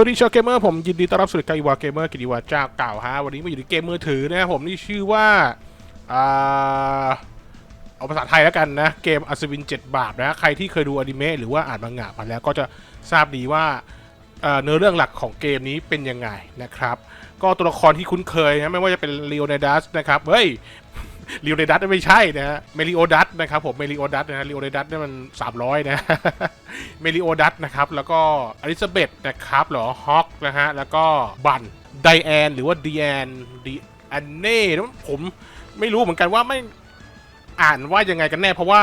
วัสดีชาวเกมเมอร์ผมยินดีต้อนรับสู่รายการอีวาเกมเมอร์กิติวาเจ้าเก่าฮะวันนี้มาอยู่ในเกมมือถือนะครับผมนี่ชื่อว่าอ่าเอาภาษาไทยแล้วกันนะเกมอัศวิน 7 บาทนะใครที่เคยดูอนิเมะหรือว่าอ่านมังงะมาแล้วก็จะทราบดีว่าเนื้อเรื่องหลักของเกมนี้เป็นยังไงนะครับ ก็ตัวละครที่คุ้นเคยนะไม่ว่าจะเป็นเลโอเนดัสนะครับเฮ้ย ลีโอเนดัสไม่ใช่นะฮะเมลิโอดัสนะครับผมเมลิโอดัสนะฮะลีโอเนดัสเนี่ยมัน 300 นะเมลิโอดัสนะครับแล้วก็อลิซาเบธนะครับเหรอฮอกนะฮะแล้วก็บันไดแอนหรือว่าดีแอนดีแอนเน่ผมไม่รู้เหมือนกันว่าไม่อ่านว่ายังไงกันแน่เพราะว่า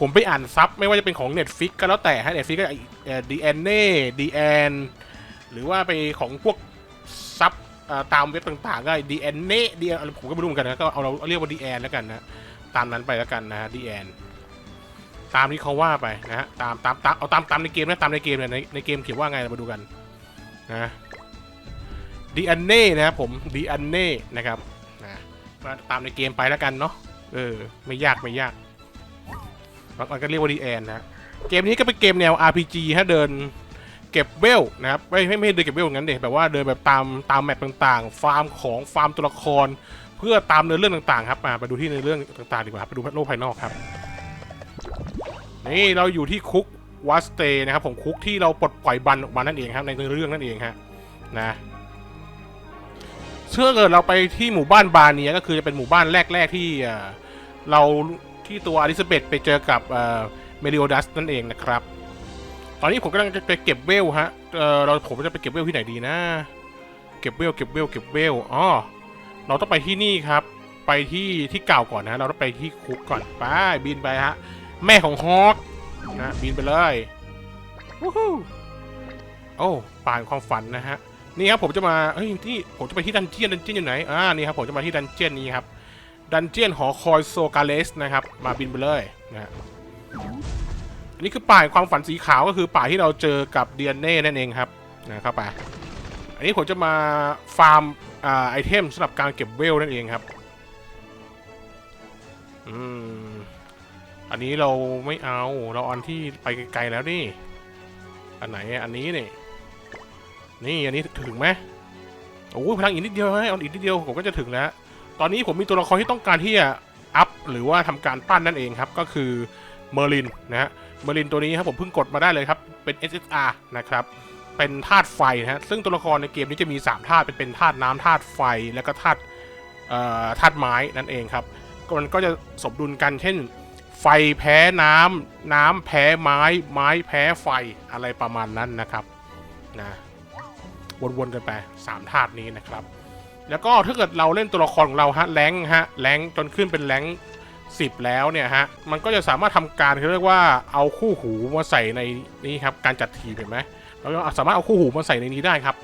ผมไปอ่านซับไม่ว่าจะเป็นของ Netflix ก็แล้วแต่ฮะ Netflix ก็ดีแอนเน่ดีแอนหรือว่าไปของพวกซับ ตามเว็บต่างๆก็ดีแอนเน่ดีแอะไรผมก็ไม่รู้เหมือนกันนะก็เอาเราเรียกว่าดีแอนแล้วกันนะตามนั้นไปแล้วกันนะดีแอนตามที่เขาว่าไปนะฮะตามตามตามเอาตามตามในเกมนะตามในเกมเนี่ยในในเกมเขียนว่าไงเรามาดูกันนะดีแอนเน่นะครับผมดีแอนเน่นะครับนะตามในเกมไปแล้วกันเนาะเออไม่ยากไม่ยากบางคนก็เรียกว่าดีแอนนะเกมนี้ก็เป็นเกมแนว RPG ฮะเดิน เก็บเวลนะครับไม่ไม่ไม่เดินเก็บเวลอย่างนั้นเด็แบบว่าเดินแบบตามตามแมปต่างๆ ฟาร์มของฟาร์มตัวละคร เพื่อตามเนื้อเรื่องต่างๆครับมาไปดูที่เนื้อเรื่องต่างๆดีกว่าครับไปดูโลกภายนอกครับ นี่เราอยู่ที่คุกวัสเตนะครับผมคุกที่เราปลดปล่อยบันออกมานั่นเองครับในเนื้อเรื่องนั่นเองฮะนะเชื่อเกิดเราไปที่หมู่บ้านบาเนียก็คือจะเป็นหมู่บ้านแรก ๆ ที่เราที่ตัวอลิซาเบธไปเจอกับเมลิโอดัสนั่นเองนะครับ ตอนนี้ผมกำลังจะไปเก็บเวลฮะ เออเราผมจะไปเก็บเวลที่ไหนดีนะ เก็บเวลเก็บเวลเก็บเวลอ๋อ เราต้องไปที่นี่ครับ ไปที่ที่เก่าก่อนนะ เราต้องไปที่คุกก่อนไปบินไปฮะ แม่ของฮอกนะบินไปเลยวู้ฮู้โอ้ป่านความฝันนะฮะ นี่ครับผมจะมา เฮ้ยที่ผมจะไปที่ดันเจียนดันเจียนอยู่ไหน อ่า นี่ครับผมจะมาที่ดันเจียนนี้ครับ ดันเจียนหอคอยโซกาเลสนะครับ มาบินไปเลยนะฮะ อันนี้คือป่าความฝันสีขาวก็คือป่าที่เราเจอกับเดียนเน่นั่นเองครับนะเข้าไปอันนี้ผมจะมาฟาร์มอ่าไอเทมสำหรับการเก็บเวลนั่นเองครับอืมอันนี้เราไม่เอาเราอาอันที่ไปไกลๆแล้วนี่ อันไหนอันนี้นี่นี่อันนี้ถึงไหมโอ้ยพลังอีกนิดเดียวให้เอาอีกนิดเดียวผมก็จะถึงแล้ว ตอนนี้ผมมีตัวละครที่ต้องการที่จะอัพหรือว่าทำการปั้นนั่นเองครับ ก็คือเมอร์ลินนะฮะ เมอร์ลินตัวนี้ครับผมเพิ่งกดมาได้เลยครับ เป็น SSR นะครับ เป็นธาตุไฟนะฮะซึ่งตัวละครในเกมนี้จะมี3ธาตุเป็นเป็นธาตุน้ำธาตุไฟ แล้วก็ธาตุเอ่อธาตุไม้นั่นเองครับมันก็จะสมดุลกันเช่น ไฟแพ้น้ำน้ำแพ้ไม้ ไม้แพ้ไฟอะไรประมาณนั้นนะครับนะวนๆกันไปสามธาตุนี้นะครับ แล้วก็ถ้าเกิดเราเล่นตัวละครของเราฮะแรงฮะแรงจนขึ้นเป็นแรง ค์สิบแล้วเนี่ยฮะ มันก็จะสามารถทำการเขาเรียกว่าเอาคู่หูมาใส่ในนี้ครับ การจัดทีมเห็นไหมเราสามารถเอาคู่หูมาใส่ในนี้ได้ครับ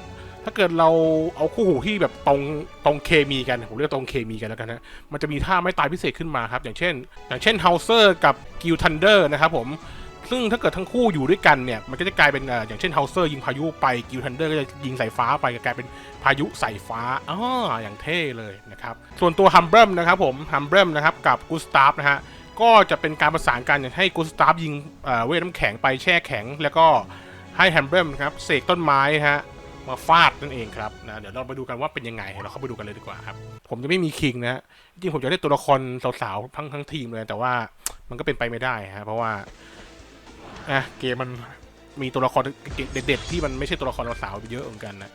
ถ้าเกิดเราเอาคู่หูที่แบบตรงตรงเคมีกันผมเรียกตรงเคมีกันแล้วกันนะมันจะมีท่าไม่ตายพิเศษขึ้นมาครับ อย่างเช่น อย่างเช่นเฮาเซอร์กับกิลทันเดอร์นะครับผม ซึ่งถ้าเกิดทั้งคู่อยู่ด้วยกันเนี่ย มันก็จะกลายเป็นอย่างเช่นเฮาเซอร์ยิงพายุไปกิลทันเดอร์ก็จะยิงสายฟ้าไปก็กลายเป็นพายุสายฟ้าอ๋ออย่างเท่เลยนะครับ ส่วนตัวฮัมเบรมนะครับผมฮัมเบรมนะครับกับกูสตาฟนะฮะก็จะเป็นการประสานกันอย่างให้กูสตาฟยิงเวทน้ำแข็งไปแช่แข็ง แล้วก็ให้แฮมเบรมครับเสกต้นไม้ฮะมาฟาดนั่นเองครับนะเดี๋ยวเราไปดูกันว่าเป็นยังไงเราเข้าไปดูกันเลยดีกว่าครับผมจะไม่มีคิงนะจริงผมจะได้ตัวละครสาวๆทั้งทั้งทีมเลยแต่ว่ามันก็เป็นไปไม่ได้ฮะเพราะว่า อะเกมมันมีตัวละครเด็ดๆที่มันไม่ใช่ตัวละครสาวเยอะเหมือนกันนะ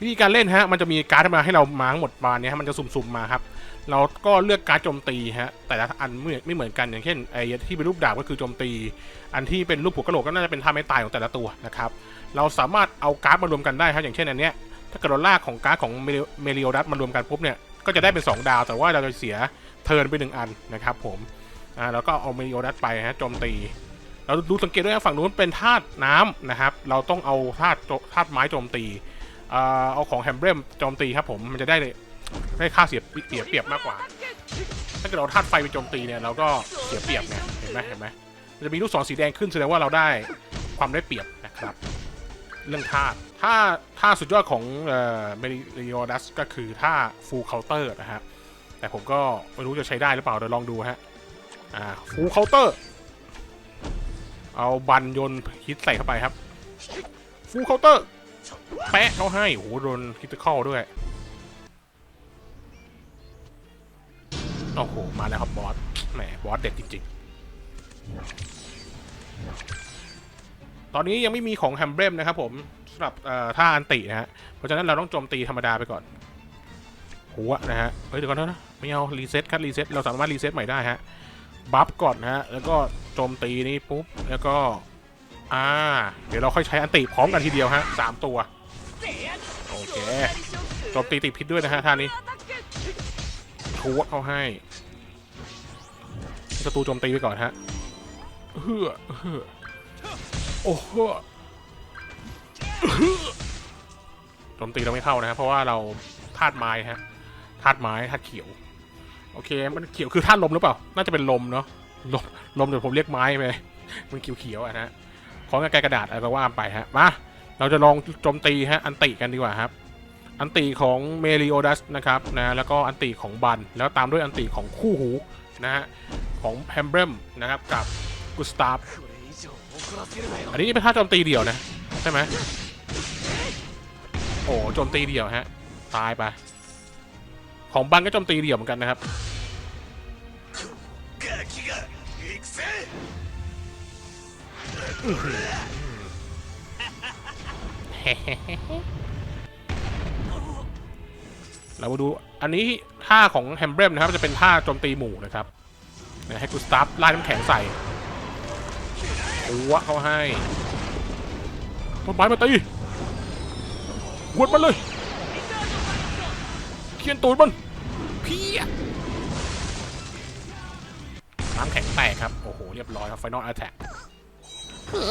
วิธีการเล่นฮะมันจะมีการ์ดมาให้เรามาทั้งหมดบานเนี้ยมันจะสุ่มๆมาครับ เราก็เลือกการดโจมตีฮะแต่ละอันไม่เหมือนกันอย่างเช่นไอ้ที่เป็นรูปดาบก็คือโจมตี อันที่เป็นรูปหัวกระโหลกก็น่าจะเป็นท่าไม้ตายของแต่ละตัวนะครับเราสามารถเอาการ์ดมารวมกันได้ครับอย่างเช่นอันเนี้ยถ้าเกิดเราลากของการ์ดของเมลิโอดัสมารวมกันปุ๊บเนี่ยก็จะได้เป็น 2 ดาว แต่ว่าเราจะเสียเทิร์นไปหนึ่งอันนะครับผมอ่าแล้วก็เอาเมลิโอดัสไปฮะโจมตี เราดูสังเกตด้วยนะฝั่งนู้นเป็นธาตุน้ำนะครับ เราต้องเอาธาตุธาตุไม้โจมตีเอาของแฮมเบรมโจมตีครับผมมันจะได้ได้ค่าเสียเปียบเปรียบมากกว่า ถ้าเกิดเราธาตุไฟไปโจมตีเนี่ยเราก็เสียเปรียบไงเห็นไหมเห็นไหมมันจะมีลูกศรสีแดงขึ้นแสดงว่าเราได้ความได้เปรียบนะครับ เรื่องธาตุถ้าท่าสุดยอดของเอ่อเมริโอดัสก็คือท่าฟูลเคาน์เตอร์นะฮะแต่ผมก็ไม่รู้จะใช้ได้หรือเปล่าเดี๋ยวลองดูฮะอ่าฟูลเคาน์เตอร์ เอาบันยนฮิตใส่เข้าไปครับ ฟูลเคาน์เตอร์ แปะเขาให้โอ้โหโดนคิตเข้าด้วย โอ้โห มาแล้วครับบอส แหม บอสเด็ดจริง ๆ ตอนนี้ยังไม่มีของแฮมเบรมนะครับผมสำหรับท่าอันตินะฮะ เพราะฉะนั้นเราต้องโจมตีธรรมดาไปก่อน หัวนะฮะ เฮ้ยเดี๋ยวก่อนนะ ไม่เอา รีเซ็ตครับรีเซ็ตเราสามารถรีเซ็ตใหม่ได้ฮะ บัฟก่อนนะฮะ แล้วก็ โจมตีนี้ปุ๊บ แล้วก็ อ่า เดี๋ยวเราค่อยใช้อันติพร้อมกันทีเดียวฮะสามตัว โอเคโจมตีติดพิษด้วยนะฮะท่านี้ทัวเขาให้ศัตรูโจมตีไปก่อนฮะเฮ้อเฮ้อโอ้โหโจมตีเราไม่เข้านะฮะเพราะว่าเราธาตุไม้ฮะธาตุไม้ธาตุเขียว โอเค มันเขียวคือธาตุลมหรือเปล่า น่าจะเป็นลมเนาะ ลมลมเดี๋ยวผมเรียกไม้ไปมันเขียวๆอะนะฮะของกระดาษอะไรก็ว่าไปฮะมาเราจะลองโจมตีฮะอันติกันดีกว่าครับ อันติของเมริโอดัสนะครับนะแล้วก็อันติของบัน แล้วตามด้วยอันติของคู่หูนะฮะของแฮมเบรมนะครับกับกุสตาฟอันนี้เป็นท่าโจมตีเดี่ยวนะใช่ไหมโอ้โจมตีเดี่ยวฮะตายไปของบันก็โจมตีเดี่ยวเหมือนกันนะครับ เรามาดูอันนี้ท่าของแฮมเบรมนะครับ จะเป็นท่าโจมตีหมู่นะครับให้กุสตาฟไล่น้ำแข็งใส่หัวเขาให้ต้นไม้มาตีวดมันเลยเคียนตูดมันเพี้ยน้ำแข็งแตกครับ โอ้โห เรียบร้อยครับไฟนอลอัตแทก เฮ้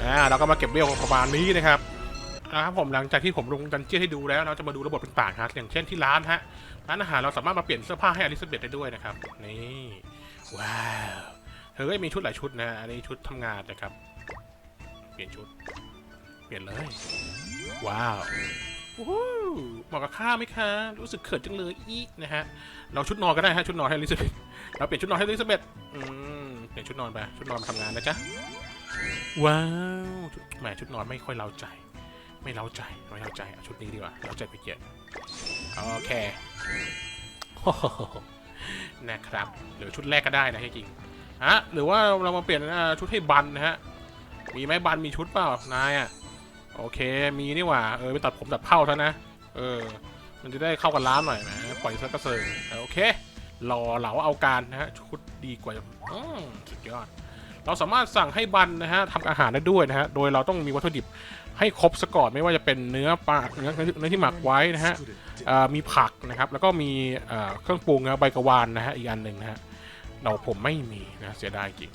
อ่าเราก็มาเก็บเวลประมาณนี้นะครับนะครับผมหลังจากที่ผมลงดันเจี้ยนให้ดูแล้วเราจะมาดูระบบต่างๆครับอย่างเช่นที่ร้านฮะร้านอาหารเราสามารถมาเปลี่ยนเสื้อผ้าให้อลิซาเบธได้ด้วยนะครับนี่ว้าวเฮ้ยมีชุดหลายชุดนะอันนี้ชุดทำงานนะครับ เปลี่ยนชุด เปลี่ยนเลย ว้าว เหมาะกับข้าไหมคะ รู้สึกเขินจังเลยอีนะฮะ เราชุดนอนก็ได้ฮะ ชุดนอนให้ลิซเบธเราเปลี่ยนชุดนอนให้ลิซเบธอืมเปลี่ยนชุดนอนไป ชุดนอนมาทำงานนะจ๊ะ ว้าวแหมชุดนอนไม่ค่อยเล้าใจ ไม่เล้าใจ ไม่เล้าใจ เอาชุดนี้ดีกว่า เล้าใจไปเกียรโอเคนะครับ หรือชุดแรกก็ได้นะที่จริงฮะหรือว่าเรามาเปลี่ยนชุดให้บันนะฮะ มีไหมบันมีชุดเปล่า นายอะ โอเค มีนี่หว่า เออไปตัดผมตัดเผ้าซะนะ เออ มันจะได้เข้ากันร้านหน่อยนะปล่อยซะกระเซิงโอเครอเหลาเอาการนะฮะชุดดีกว่าอืมสุดยอด เราสามารถสั่งให้บันนะฮะทำอาหารได้ด้วยนะฮะ โดยเราต้องมีวัตถุดิบให้ครบซะก่อนไม่ว่าจะเป็นเนื้อปลาเนื้อเนื้อที่หมักไว้นะฮะอ่อมีผักนะครับ แล้วก็มีเอ่อเครื่องปรุงนะใบกระวานนะฮะอีกอันหนึ่งนะฮะเราผมไม่มีนะเสียดายจริง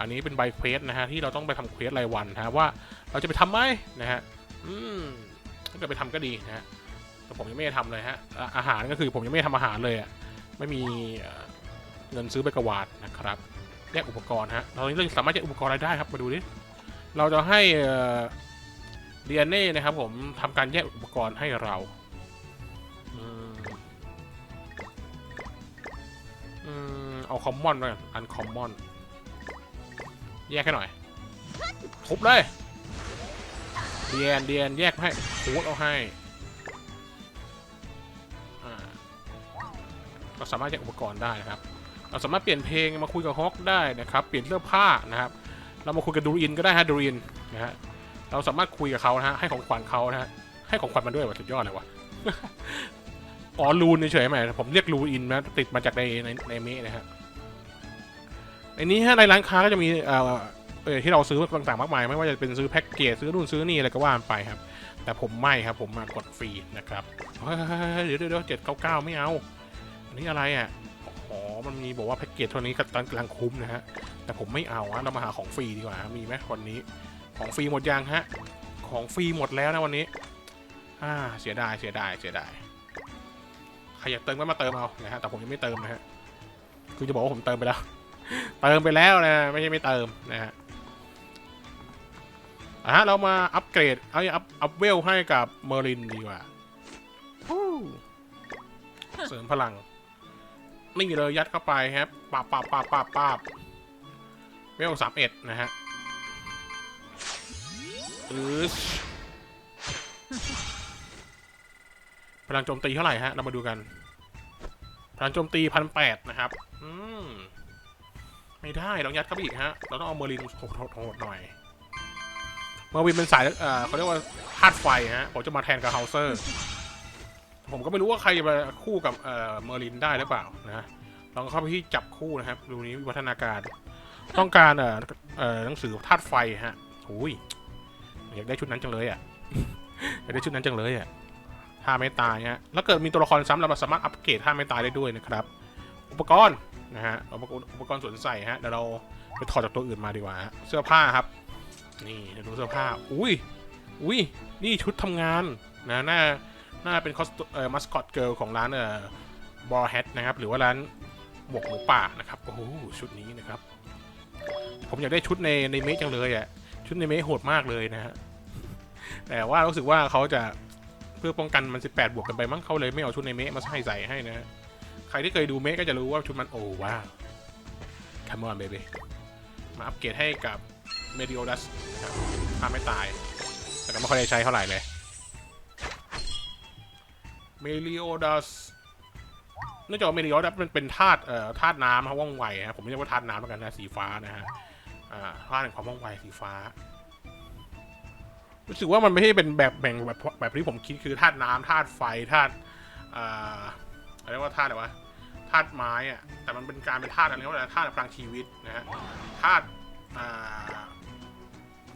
อันนี้เป็นใบเควสนะฮะที่เราต้องไปทำเควสรายวันนะฮะว่าเราจะไปทำไหมนะฮะอืม ถ้าเกิดไปทำก็ดีนะฮะแต่ผมยังไม่ได้ทำเลยฮะอาหารก็คือผมยังไม่ได้ทำอาหารเลยอะไม่มีเงินซื้อใบกระวานนะครับแยกอุปกรณ์ฮะเราเราสามารถแยกอุปกรณ์อะไรได้ครับมาดูดิเราจะให้เดีเอ็นเอนะครับ ผมทำการแยกอุปกรณ์ให้เราอืมอืมเอาคอมมอนก่อนอันคอมมอนแยกให้หน่อยทุบเลย เดีเอ็นดีเอ็นแยกให้คูดเอาให้อ่าก็สามารถแยกอุปกรณ์ได้นะครับ เราสามารถเปลี่ยนเพลงมาคุยกับฮอกได้นะครับ เปลี่ยนเสื้อผ้านะครับ เรามาคุยกับดูรินก็ได้ฮะดูรินนะฮะ เราสามารถคุยกับเขานะฮะ ให้ของขวัญเขานะฮะ ให้ของขวัญมันด้วยว่ะสุดยอดเลยวะอ๋อลูนเฉยๆไหมผมเรียกลูอินนะติดมาจากในในในเมะนะฮะในนี้ฮะในร้านค้าก็จะมีเอ่อเออ ที่เราซื้อต่างๆมากมายไม่ว่าจะเป็นซื้อแพ็กเกจซื้อนู่นซื้อนี่อะไรก็ว่านไปครับ แต่ผมไม่ครับผมมากดฟรีนะครับเดี๋ยวเดี๋ยวเจ็ดเก้าเก้าไม่เอา อันนี้อะไรอะอ๋อมันมีบอกว่าแพ็กเกจเท่านี้กับตอนกำลังคุ้มนะฮะแต่ผมไม่เอาฮะเรามาหาของฟรีดีกว่ามีไหมวันนี้ ของฟรีหมดยังฮะของฟรีหมดแล้วนะวันนี้อ่าเสียดายเสียดายเสียดายใครอยากเติมก็มาเติมเอานะฮะแต่ผมยังไม่เติมนะฮะคือจะบอกว่าผมเติมไปแล้ว เติมไปแล้วนะไม่ใช่ไม่เติมนะฮะ อะฮะเรามาอัปเกรดเอาอัพอัพเวลให้กับเมอร์ลินดีกว่าฮู้เสริมพลัง นี่เลยยัดเข้าไปครับปาบปาบปาบปาบปาบเวลสามเอ็ดนะฮะอือพลังโจมตีเท่าไหร่ฮะ เรามาดูกัน พลังโจมตีพันแปดนะครับ อืม ไม่ได้ต้องยัดเข้าไปอีกฮะ เราต้องเอาเมอร์ลินโหดๆหน่อยเมอร์วินเป็นสายเอ่อเขาเรียกว่าธาตุไฟฮะผมจะมาแทนกับเฮาเซอร์ ผมก็ไม่รู้ว่าใครจะมาคู่กับเอ่อเมอร์ลินได้หรือเปล่านะลองเข้าไปที่จับคู่นะครับ ดูนี้วิวัฒนาการ ต้องการเอ่อเอ่อหนังสือธาตุไฟฮะโอ้ยอยากได้ชุดนั้นจังเลยอะอยากได้ชุดนั้นจังเลยอะท่าไม่ตายฮะแล้วเกิดมีตัวละครซ้ำเราสามารถอัปเกรดท่าไม่ตายได้ด้วยนะครับ อุปกรณ์นะฮะอุปกรณ์อุปกรณ์สวมใส่ฮะเดี๋ยวเราไปถอดจากตัวอื่นมาดีกว่าเสื้อผ้าครับ นี่ดูเสื้อผ้า อุ้ย อุ้ย นี่ชุดทำงานนะหน้าหน้าเป็นคอสเอ่อมัสคอตเกิลของร้านเอ่อบอลแฮทนะครับ หรือว่าร้านหมวกหมูป่านะครับ โอ้โห ชุดนี้นะครับ ผมอยากได้ชุดในในเมจจังเลยอะ ชุดในเมจโหดมากเลยนะฮะ แต่ว่ารู้สึกว่าเขาจะเพื่อป้องกันมัน 18 บวกกันไปมั้งเขาเลยไม่เอาชุดในเมจมาให้ใส่ให้นะ ใครที่เคยดูเมจก็จะรู้ว่าชุดมันโอ้ว้าว come on baby มาอัปเกรดให้กับ เมดิโอดัสนะครับถ้าไม่ตาย แต่ก็ไม่ค่อยได้ใช้เท่าไหร่เลยเมลิโอดัสเนื่องจากเมลิโอดัสมันเป็นธาตุเอ่อธาตุน้ำครับว่องไวครับผมเรียกว่าธาตุน้ำแล้วกันนะสีฟ้านะฮะอ่าธาตุแห่งความว่องไวสีฟ้ารู้สึกว่ามันไม่ใช่เป็นแบบแบ่งแบบแบบที่ผมคิดคือธาตุน้ำธาตุไฟธาตุอ่าอะไรว่าธาตุอะไรวะธาตุไม้อะแต่มันเป็นการเป็นธาตุอะไรวะธาตุพลังชีวิตนะฮะธาตุอ่า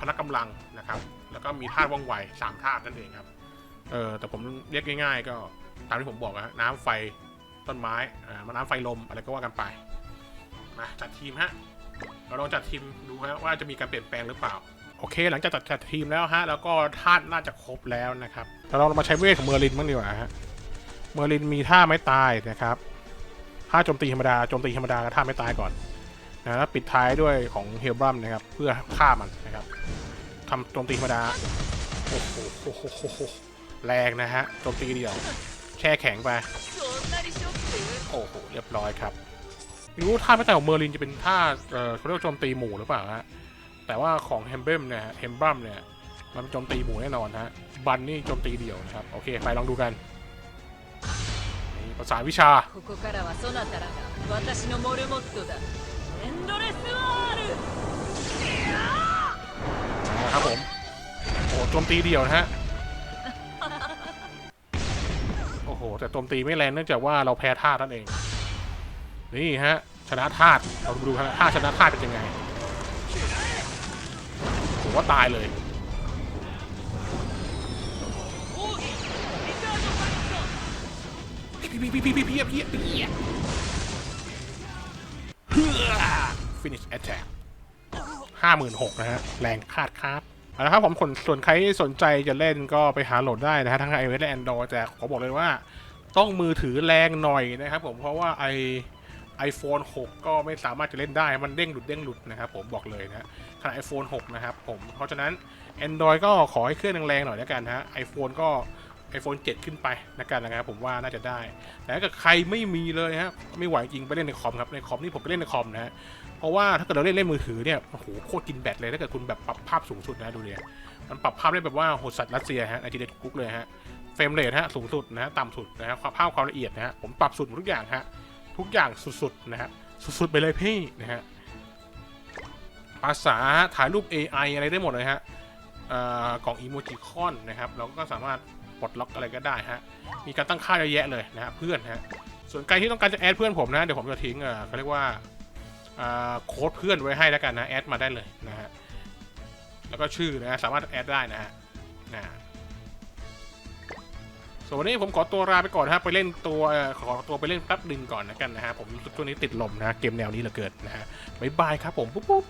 พละกำลังนะครับ แล้วก็มีธาตุว่องไวสามธาตุนั่นเองครับเออแต่ผมเรียกง่ายๆ ก็ตามที่ผมบอกอะน้ำไฟต้นไม้อ่ามาน้ำไฟลมอะไรก็ว่ากันไปมาจัดทีมฮะเราลองจัดทีมดูฮะว่าจะมีการเปลี่ยนแปลงหรือเปล่าโอเค หลังจากจัดจัดทีมแล้วฮะแล้วก็ธาตุน่าจะครบแล้วนะครับเราลองมาใช้เวทของเมอร์ลินบ้างดีกว่าฮะเมอร์ลินมีท่าไม่ตายนะครับท่าโจมตีธรรมดาโจมตีธรรมดากับท่าไม่ตายก่อน นะปิดท้ายด้วยของเฮลบรัมนะครับ เพื่อฆ่ามันนะครับทำโจมตีธรรมดา โอ้โหแรงนะฮะโจมตีเดียว แช่แข็งไป โอ้โห เรียบร้อยครับรู้ท่าไม่แต่ของเมอร์ลินจะเป็นท่าเอ่อเขาเรียกโจมตีหมู่หรือเปล่าฮะแต่ว่าของเฮมเบิมเนี่ยเฮมบัมเนี่ยมันโจมตีหมู่แน่นอนฮะบันนี่โจมตีเดียวนะครับ โอเค ไปลองดูกันภาษาวิชา ครับผม โอ้โหจมตีเดียวนะฮะ โอ้โห แต่โจมตีไม่แรงเนื่องจากว่าเราแพ้ธาตุนั่นเอง นี่ฮะ ชนะธาตุเราดูฮะธาตุชนะธาตุเป็นยังไงผมว่าตายเลยพี่พี่พี่พี่พี่พี่พี่ finish attack ห้าหมื่นหกนะฮะ แรงคาดคาดเอาละครับผมคนส่วนใครที่สนใจจะเล่นก็ไปหาโหลดได้นะฮะ ทั้ง iOS และ Android แต่ขอบอกเลยว่า ต้องมือถือแรงหน่อยนะครับผมเพราะว่าไอ iPhone 6ก็ไม่สามารถจะเล่นได้ มันเด้งหลุดเด้งหลุดนะครับผมบอกเลยนะฮะขณะ iPhone 6 นะครับผม เพราะฉะนั้น Android ก็ขอให้เครื่องแรงๆหน่อยแล้วกันนะฮะ iPhone ก็ iPhone 7 ขึ้นไปนะกันนะครับผมว่าน่าจะได้ แต่ถ้าเกิดใครไม่มีเลยฮะไม่ไหวจริงไปเล่นในคอมครับในคอมนี่ผมไปเล่นในคอมนะฮะเพราะว่าถ้าเกิดเราเล่นเล่นมือถือเนี่ยโอ้โหโคตรกินแบตเลยถ้าเกิดคุณแบบปรับภาพสูงสุดนะดูเนี่ยมันปรับภาพได้แบบว่าโหดสัตว์รัสเซียฮะในทีเด็ดกุ๊กเลยฮะเฟรมเรทฮะสูงสุดนะฮะต่ำสุดนะฮะความภาพความละเอียดนะฮะผมปรับสุดหมดทุกอย่างฮะทุกอย่างสุดๆนะฮะสุดๆไปเลยพี่นะฮะภาษาถ่ายรูป AI อะไรได้หมดเลยฮะอ่อกล่องอีโมจิคอนนะครับเราก็สามารถ ปลดล็อกอะไรก็ได้ฮะ มีการตั้งค่าเยอะแยะเลยนะฮะเพื่อนฮะ ส่วนใครที่ต้องการจะแอดเพื่อนผมนะ เดี๋ยวผมจะทิ้งเขาเรียกว่าโค้ดเพื่อนไว้ให้แล้วกันนะ แอดมาได้เลยนะฮะ แล้วก็ชื่อนะฮะสามารถแอดได้นะฮะนะส่วนวันนี้ผมขอตัวลาไปก่อนนะฮะไปเล่นตัวขอตัวไปเล่นแป๊บหนึ่งก่อนนะกันนะฮะผมช่วงนี้ติดลมนะฮะเกมแนวนี้เหลือเกินนะฮะบ๊ายบายครับผมปุ๊บปุ๊บ